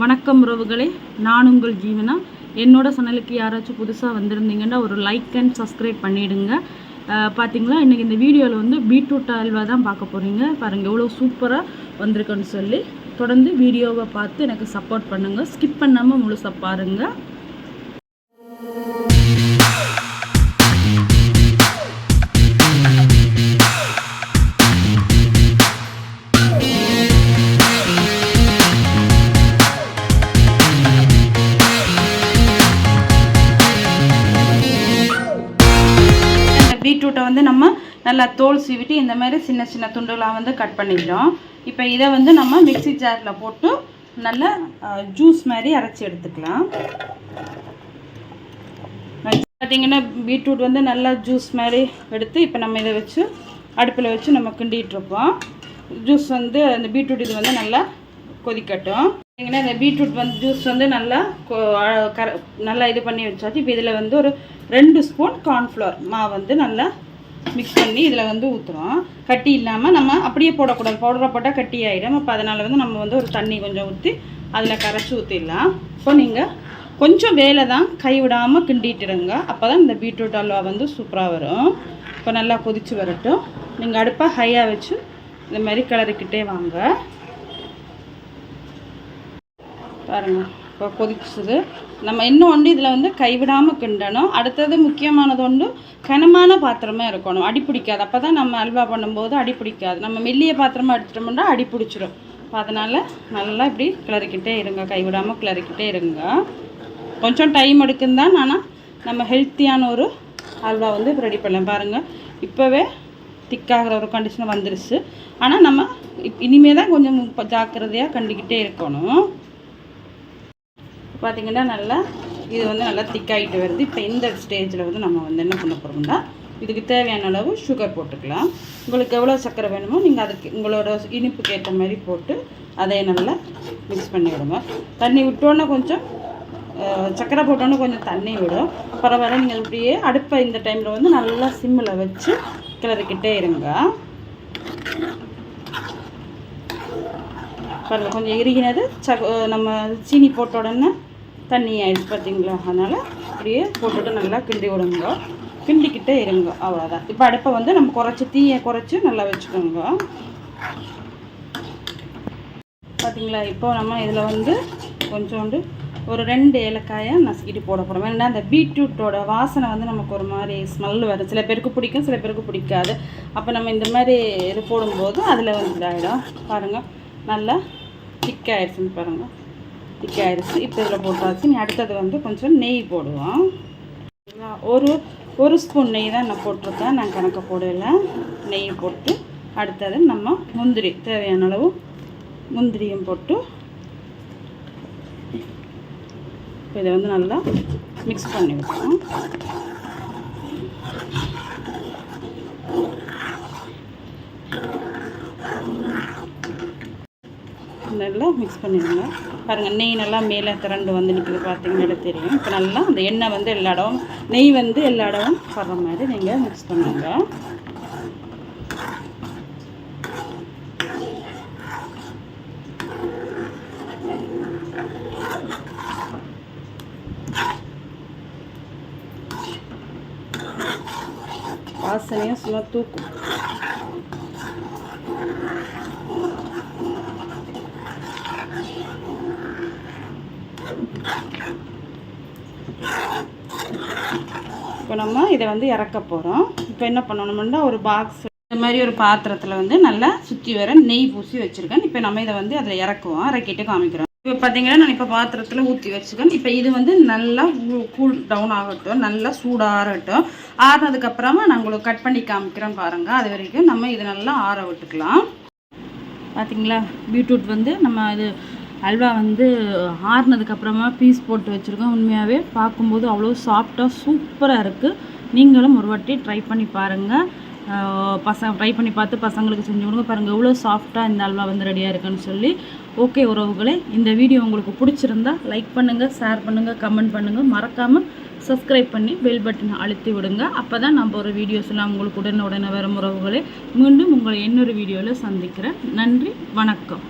வணக்கம் உறவுகளே. நான் உங்கள் ஜீவனா. என்னோட சேனலுக்கு யாராச்சும் புதுசாக வந்திருந்தீங்கன்னா ஒரு லைக் அண்ட் சப்ஸ்கிரைப் பண்ணிவிடுங்க பார்த்தீங்களா இன்றைக்கி இந்த வீடியோவில் வந்து பீட்ரூட் அல்வா தான் பார்க்க போகிறீங்க பாருங்கள் எவ்வளோ சூப்பராக வந்திருக்குன்னு சொல்லி. தொடர்ந்து வீடியோவை பார்த்து எனக்கு சப்போர்ட் பண்ணுங்கள் ஸ்கிப் பண்ணாமல் முழுசாக பாருங்கள் பீட்ரூட்டை வந்து நம்ம நல்லா தோல் சீவிட்டு இந்த மாதிரி சின்ன சின்ன துண்டுகளாக வந்து கட் பண்ணிக்கிறோம். இப்போ இதை வந்து நம்ம மிக்சி ஜாரில் போட்டு நல்லா ஜூஸ் மாதிரி அரைச்சி எடுத்துக்கலாம். பார்த்தீங்கன்னா பீட்ரூட் வந்து நல்லா ஜூஸ் மாதிரி எடுத்து இப்போ நம்ம இதை வச்சு அடுப்பில் வச்சு நம்ம கிண்டிகிட்ருப்போம் ஜூஸ் வந்து அந்த பீட்ரூட் இது வந்து நல்லா கொதிக்கட்டும். பார்த்தீங்கன்னா இந்த பீட்ரூட் வந்து ஜூஸ் வந்து நல்லா கர நல்லா இது பண்ணி வச்சாச்சு. இப்போ இதில் வந்து ஒரு ரெண்டு ஸ்பூன் கார்ன்ஃப்ளவர் மா வந்து நல்லா மிக்ஸ் பண்ணி இதில் வந்து ஊற்றுறோம் கட்டி இல்லாமல் நம்ம அப்படியே போடக்கூடாது. பவுடரை போட்டால் கட்டி ஆகிடும் அப்போ அதனால் வந்து நம்ம வந்து ஒரு தண்ணி கொஞ்சம் ஊற்றி அதில் கரைச்சி ஊற்றிடலாம் இப்போ நீங்கள் கொஞ்சம் வேலை தான் கை விடாமல் கிண்டிட்டுருங்க. அப்போ தான் இந்த பீட்ரூட் அல்வா வந்து சூப்பராக வரும். இப்போ நல்லா கொதித்து வரட்டும். நீங்கள் அடுப்பை ஹையாக வச்சு இந்த மாதிரி கிளறிக்கிட்டே வாங்க. பாருங்க இப்போ கொதிச்சுது. நம்ம இன்னும் ஒன்று இதில் வந்து கைவிடாமல் கிண்டணும். அடுத்தது முக்கியமானது ஒன்று கனமான பாத்திரமாக இருக்கணும். அடி பிடிக்காது. அப்போ தான் நம்ம அல்வா பண்ணும்போது அடி பிடிக்காது. நம்ம மெல்லிய பாத்திரமாக எடுத்துட்டோம்னா அடி பிடிச்சிரும். இப்போ அதனால் நல்லா இப்படி கிளறிக்கிட்டே இருங்க. கைவிடாமல் கிளறிக்கிட்டே இருங்க. கொஞ்சம் டைம் எடுக்கும் தான் ஆனால் நம்ம ஹெல்த்தியான ஒரு அல்வா வந்து ரெடி பண்ணலாம். பாருங்கள் இப்போவே திக்காகிற ஒரு கண்டிஷன் வந்துருச்சு. ஆனால் நம்ம இப் இனிமே தான் கொஞ்சம் ஜாக்கிரதையாக கண்டுக்கிட்டே இருக்கணும். பார்த்தீங்கன்னா நல்லா இது வந்து நல்லா திக்காகிட்டு வருது. இப்போ இந்த ஸ்டேஜில் வந்து நம்ம வந்து என்ன பண்ண போகிறோம்னா இதுக்கு தேவையான அளவு சுகர் போட்டுக்கலாம். உங்களுக்கு எவ்வளோ சர்க்கரை வேணுமோ நீங்கள் அதுக்கு உங்களோட இனிப்புக்கு ஏற்ற மாதிரி போட்டு அதை நல்லா மிக்ஸ் பண்ணி விடுங்க. தண்ணி விட்டோன்னே கொஞ்சம் சக்கரை சர்க்கரை போட்டோன்னே கொஞ்சம் தண்ணி விடும். பரவாயில்ல நீங்கள் இப்படியே அடுப்பை இந்த டைமில் வந்து நல்லா சிம்மில் வச்சு கிளறிக்கிட்டே இருங்க. பாருங்க கொஞ்சம் இறுகினது. சக நம்ம சீனி போட்ட உடனே தண்ணி ஆயிடுச்சு பார்த்தீங்களா? அதனால் அப்படியே போட்டுட்டு நல்லா கிண்டி விடுங்க. கிண்டிக்கிட்டே இருங்க அவ்வளோதான் இப்போ அடுப்பை வந்து நம்ம குறைச்சி தீயை குறைச்சி நல்லா வச்சுக்கோங்க. பார்த்தீங்களா இப்போ நம்ம இதில் வந்து கொஞ்சோண்டு ஒரு ரெண்டு ஏலக்காயை நசுக்கிட்டு போட போகிறோம் ஏன்னா அந்த பீட்ரூட்டோட வாசனை வந்து நமக்கு ஒரு மாதிரி ஸ்மெல் வரும். சில பேருக்கு பிடிக்கும் சில பேருக்கு பிடிக்காது. அப்போ நம்ம இந்த மாதிரி இது போடும்போது அதில் வந்து இதாகிடும் பாருங்கள் நல்லா திக்காயிடுச்சுன்னு பாருங்கள் திக்காயிடுச்சு இப்போ இதில் போட்டாச்சு. நீ அடுத்தது வந்து கொஞ்சம் நெய் போடுவோம். ஒரு ஒரு ஸ்பூன் நெய் தான் நான் போட்டிருக்கேன். நான் கணக்கு போடல. நெய் போட்டு அடுத்தது நம்ம முந்திரி தேவையான அளவு முந்திரியும் போட்டு இப்போ இதை வந்து நல்லா மிக்ஸ் பண்ணி விட்டுறோம் நல்லா மிக்ஸ் பண்ணிடுங்க. பாருங்கள் நெய் நல்லா மேலே திரண்டு வந்து நிற்கிறது பார்த்தீங்கன்னா தெரியும். இப்போ நல்லா அந்த எண்ணெய் வந்து எல்லா இடம் நெய் வந்து எல்லா இடமும் வர்ற மாதிரி நீங்கள் மிக்ஸ் பண்ணுங்க. வாசனையும் சும்மா தூக்கும். இப்போ நம்ம இதை வந்து இறக்க போகிறோம் இப்போ என்ன பண்ணணும்னா ஒரு பாக்ஸ் இந்த மாதிரி ஒரு பாத்திரத்தில் வந்து நல்லா சுற்றி வர நெய் பூசி வச்சுருக்கேன். இப்போ நம்ம இதை வந்து அதில் இறக்குவோம். இறக்கிட்டு காமிக்கிறோம். இப்போ பார்த்தீங்கன்னா நான் இப்போ பாத்திரத்தில் ஊற்றி வச்சுக்கேன் இப்போ இது வந்து நல்லா கூல் டவுன் ஆகட்டும் நல்லா சூடாகட்டும் ஆறினதுக்கப்புறமா நான் உங்களுக்கு கட் பண்ணி காமிக்கிறேன் பாருங்கள் அது வரைக்கும் நம்ம இதை நல்லா ஆற விட்டுக்கலாம். பார்த்தீங்களா? பீட்ரூட் வந்து நம்ம இது அல்வா வந்து ஆறுனதுக்கப்புறமா பீஸ் போட்டு வச்சுருக்கோம். உண்மையாகவே பார்க்கும்போது அவ்வளோ சாஃப்டாக சூப்பராக இருக்குது நீங்களும் ஒரு வாட்டி ட்ரை பண்ணி பாருங்கள் பசங்க ட்ரை பண்ணி பார்த்து பசங்களுக்கு செஞ்சு கொடுங்க. பாருங்கள் எவ்வளோ சாஃப்டாக இந்த அல்வா வந்து ரெடியாக இருக்குன்னு சொல்லி. ஓகே உறவுகளே இந்த வீடியோ உங்களுக்கு பிடிச்சிருந்தா லைக் பண்ணுங்கள் ஷேர் பண்ணுங்கள் கமெண்ட் பண்ணுங்கள் மறக்காமல் சப்ஸ்கிரைப் பண்ணி பெல் பட்டனை அழுத்தி விடுங்க. அப்போ தான் நம்ம ஒரு வீடியோஸ் எல்லாம் உங்களுக்கு உடனே உடனே வரும் உறவுகளே. மீண்டும் உங்களை இன்னொரு வீடியோவில் சந்திக்கிறேன். நன்றி வணக்கம்.